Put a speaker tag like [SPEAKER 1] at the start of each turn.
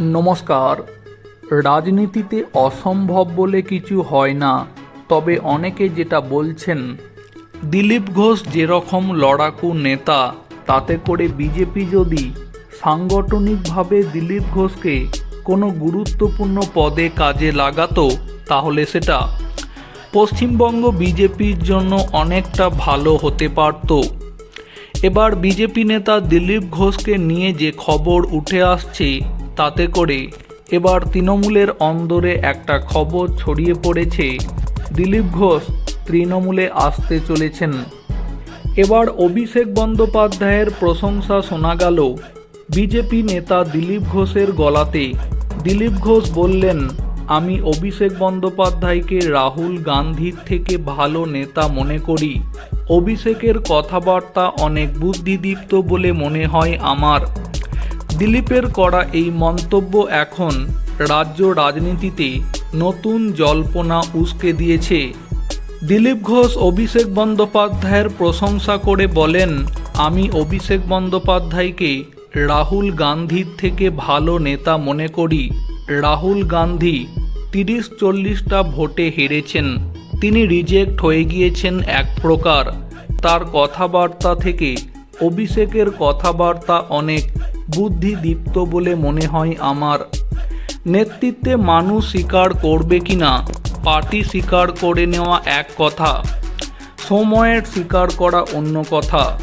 [SPEAKER 1] নমস্কার। রাজনীতিতে অসম্ভব বলে কিছু হয় না, তবে অনেকে যেটা বলছেন, দিলীপ ঘোষ যেরকম লড়াকু নেতা, তাতে করে বিজেপি যদি সাংগঠনিকভাবে দিলীপ ঘোষকে কোনো গুরুত্বপূর্ণ পদে কাজে লাগাতো, তাহলে সেটা পশ্চিমবঙ্গ বিজেপির জন্য অনেকটা ভালো হতে পারতো। এবার বিজেপি নেতা দিলীপ ঘোষকে নিয়ে যে খবর উঠে আসছে তাতে করে এবার তৃণমূলের অন্দরে একটা খবর ছড়িয়ে পড়েছে। দিলীপ ঘোষ তৃণমূলে আসতে চলেছেন। এবার অভিষেক বন্দ্যোপাধ্যায়ের প্রশংসা শোনা গেল বিজেপি নেতা দিলীপ ঘোষের গলাতে। দিলীপ ঘোষ বললেন, আমি অভিষেক বন্দ্যোপাধ্যায়কে রাহুল গান্ধীর থেকে ভালো নেতা মনে করি। অভিষেকের কথাবার্তা অনেক বুদ্ধিদীপ্ত বলে মনে হয় আমার। দিলীপের করা এই মন্তব্য এখন রাজ্য রাজনীতিতে নতুন জল্পনা উস্কে দিয়েছে। দিলীপ ঘোষ অভিষেক বন্দ্যোপাধ্যায়ের প্রশংসা করে বলেন, আমি অভিষেক বন্দ্যোপাধ্যায়কে রাহুল গান্ধীর থেকে ভালো নেতা মনে করি। রাহুল গান্ধী তিরিশ চল্লিশটা ভোটে হেরেছেন। তিনি রিজেক্ট হয়ে গিয়েছেন এক প্রকার। তার কথাবার্তা থেকে অভিষেকের কথাবার্তা অনেক বুদ্ধিদীপ্ত বলে মনে হয় আমার। নেতৃত্বে মানুষ স্বীকার করবে কি না, পার্টি স্বীকার করে নেওয়া এক কথা, সময়ের স্বীকার করা অন্য কথা।